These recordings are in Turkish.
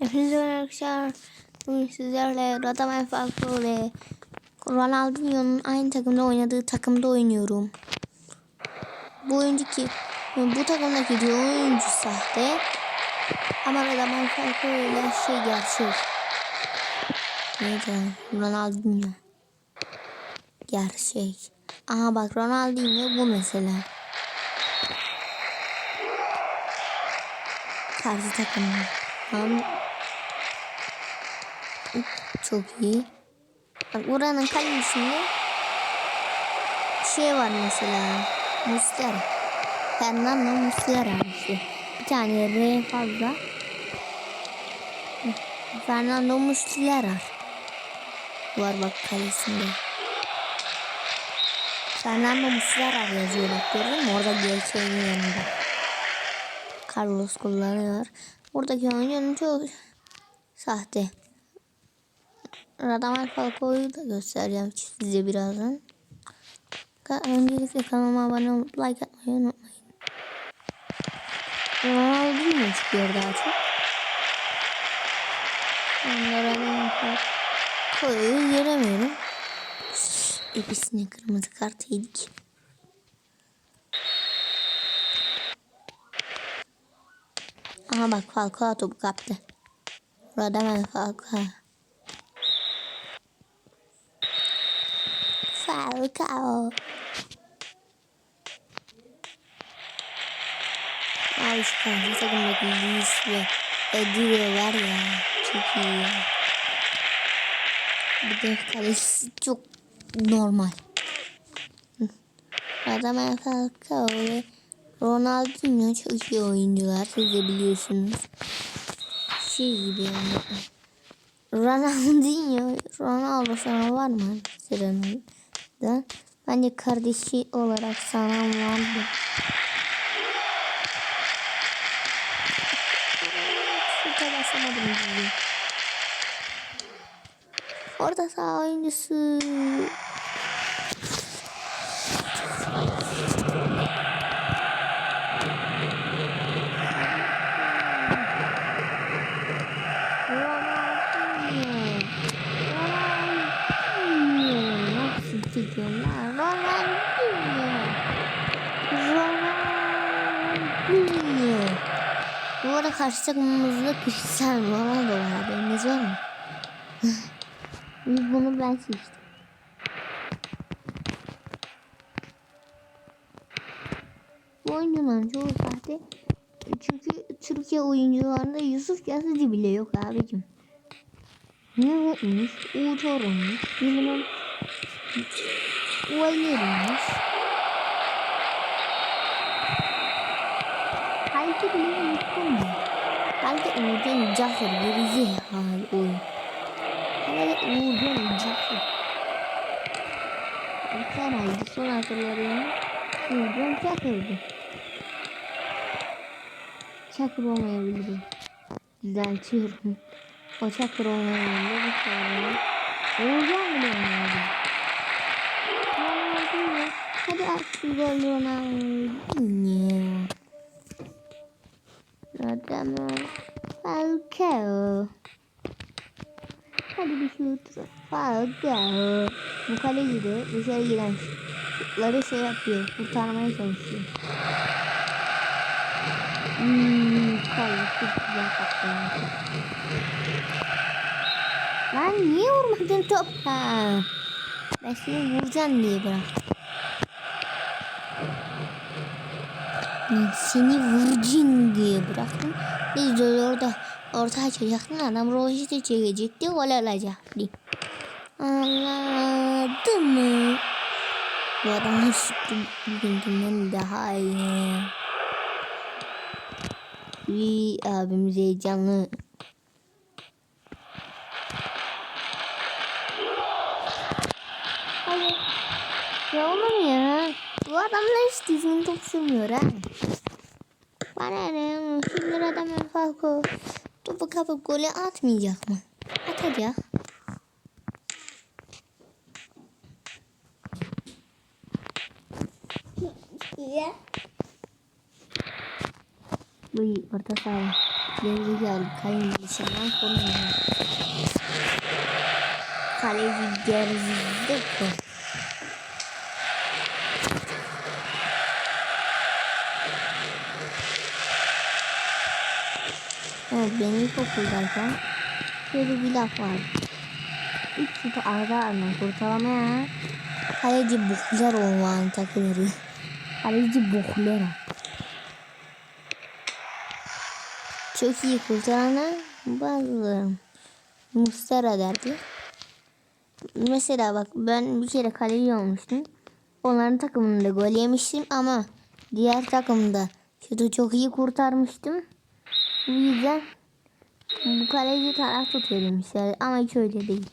Hepinize arkadaşlar. Bugün sizlerle Radamel Falcao ve Ronaldinho'nun aynı takımda oynadığı takımda oynuyorum. Bu oyuncaki bu takımdaki diyor oyuncu sahte. Ama Radamel Falcao ile şey gerçek. Neydi? Ronaldinho. Gerçek. Aha bak Ronaldinho bu mesela. Karşı takımda. Tamam. Çok iyi. Bak buranın kalesinde şey var mesela. Muslera. Fernando Muslera işte. Bir tane R fazla. Fernando Muslera. Var bak kalesinde. Fernando Muslera yazıyor bak gördün mü? Orada gerçeğinin yanında. Carlos kullanıyor. Buradaki oyuncunun çok sahte. Radamel Falcao'yu da göstereceğim size birazdan. Öncelikle kanalıma abone olup like atmayı unutmayın. Ronaldinho çıkıyor daha çok. Onlara Radamel Falcao'yu göremiyorum. Hepsine kırmızı kart yedik. Aha bak Falcao topu kaptı. Radamel Falcao. Falcao. Abi şu karşı takımdaki Luis ve Edilio var ya. Çok iyi. Bir de kalesi çok normal. Radamel Falcao ve Ronaldinho çok iyi oyuncular. Siz de biliyorsunuz. Şey gibi yani. Ronaldinho, Ronaldo sana var mı? Sıranın da. Bence kardeşi olarak sana vardı. Gibi. Orada sağ oyuncusu. Ronaldinho. Ronaldinho. Nasıl çekiyorlar? Ronaldinho. Ronaldinho. Arada karşı takımımızda Cristiano Ronaldo var. Haberiniz var mı? Bunu ben seçtim. Bu oyuncuların çoğu sahte. Çünkü Türkiye oyuncularında Yusuf Yazıcı bile yok abicim. Ne olmuş? Uğur olmuş. Bilmem. Uayır olmuş. Halde bile unuttum? Halde Uğur'dan Cafer gerizi hal oyun. Halde Uğur'dan Cafer. Herhalde son hatırlarım. Uğur'dan Cafer'di. Çakır olmayabilirim. Düzeltiyorum. O çakır olmayabilir. Bir sonra. Olacağım bile olmayabilir. Hadi at bir gol Ronaldinho. Radamel Falcao. Hadi bir şut. Falcao. Bu kaleci de dışarı giren şutları şey yapıyor. Kurtarmaya çalışıyor. Hmm, kaldı çok güzel kaptı. Lan niye vurmadın top? Ha. Ben seni vuracağım diye bıraktım. Seni vuracağım diye bıraktım. Biz de orada orta açacaktın adam rojite çekecekti gol alacaktı. Anladın mı? Bu adamın şuttu bugünkünden daha iyi. Bir abimiz heyecanlı. Hadi. Ya ya. Bu adamlar hiç düzgün top sürmüyor ha. Bana ne? Şimdi adam Falco topu kapıp golü atmayacak mı? Atacak. Ya. Bu orta saha. Gerizekalı kayınbilişinden korumuyor. Kaleci gerizekalı. Evet ben ilkokuldayken şöyle bir laf var. Üç şutu arda ardına kurtaramaya kaleci bukler olmanın takılırı. Kaleci bukler. Çok iyi kurtarana bazı Mustara derdi. Mesela bak ben bir kere kaleci olmuştum. Onların takımında gol yemiştim ama diğer takımda şutu çok iyi kurtarmıştım. Bu yüzden bu kaleci taraf tutuyor demişler ama hiç öyle değil.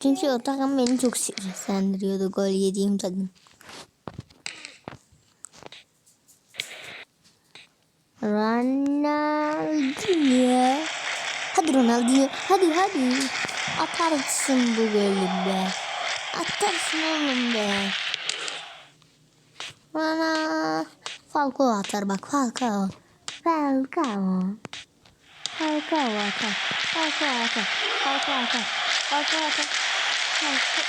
Çünkü o takım beni çok streslendiriyordu gol yediğim takım. Ronaldinho. Hadi Ronaldinho. Hadi hadi. Atarsın bu golü be. Atarsın oğlum be. Bana Falcao atar bak Falcao. Falcao. Falcao atar. Falcao atar. Falcao atar. Falcao atar. Falcao.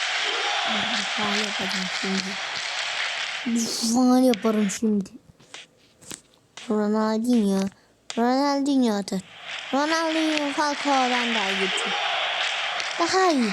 Ben yapacağım şimdi. Faal yaparım şimdi. Ronaldinho. Ronaldinho atar. Ronaldinho Falcao'dan daha iyi. Daha iyi.